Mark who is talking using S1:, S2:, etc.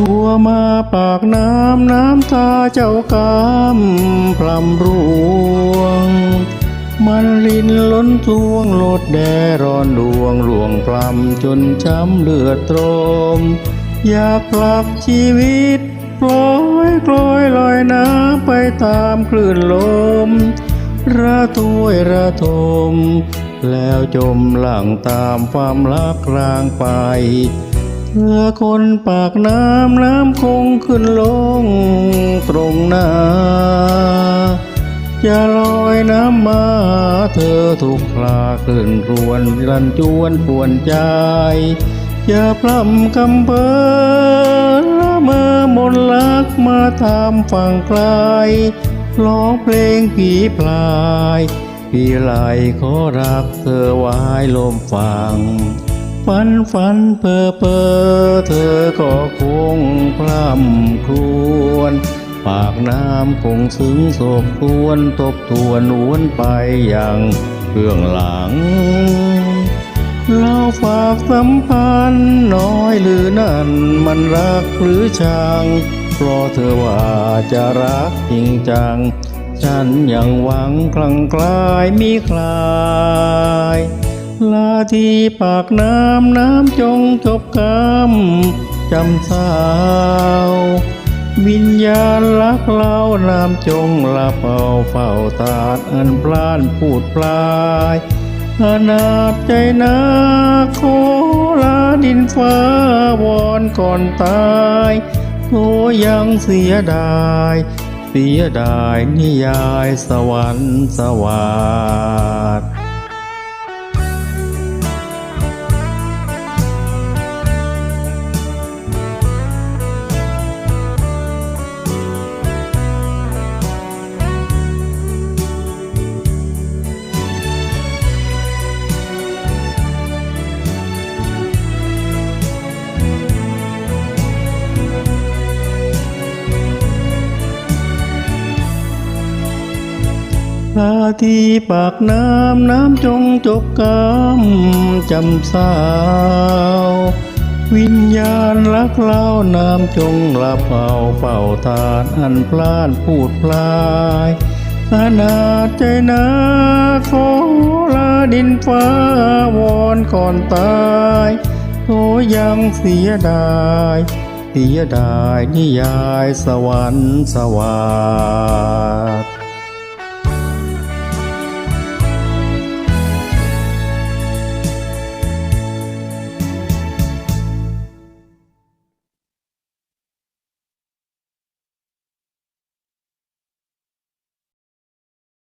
S1: ทั่วมาปากน้ำน้ำตาเจ้ากำพรำร่วง มันลินล้นทวงลดแดร้อนดวงร่วงพรำจนช้ำเลือดตรม อยากผลักชีวิตปล่อยกลอยลอยน้ำไปตามคลื่นลม ระทวยระทม แล้วจมหลังตามความรักรางไป เธอคนปากน้ำน้ำคงขึ้นลงตรงหน้าอย่าลอยน้ำมาเธอทุกคราคลื่นรวนรันจวนปวนใจ อย่าพร่ำกำเบอละเมอมนลักมาตามฝั่งไกลร้องเพลงผีพลาย พี่ไหลขอรักเธอไว้ลมฟัง ฝันฝันเพอเพอเธอก็คงพร่ำครวญปากน้ำคงซึ้งโศกทวนทบทวนวนไปอย่างเบื้องหลังเราฝากสัมพันธ์น้อยหรือนั่นมันรักหรือชังเพราะเธอว่าจะรักจริงจัง ฉันยังหวังคลังคลายมีคลาย ลาที่ปากน้ำน้ำจงจบกรรมจำสาว วิญญาณรักเล่าน้ำจงลับเอาเฝ้าตาดอันพลานพูดปลายอนาจใจนาโคลาดินฟ้าวอนก่อนตายโอ้ยังเสียดาย เสียดายนิยายสวรรค์สวัสด์ ลาที่ปากน้ำน้ำจงจบกรรมจำสาว วิญญาณรักเล่าน้ำจงหลับเอาเฝ้าทานอันพลานพูดพลายอนาใจนาขอลาดินฟ้าวอนก่อนตายโอยังเสียดายเสียดายนิยายสวรรค์สวาส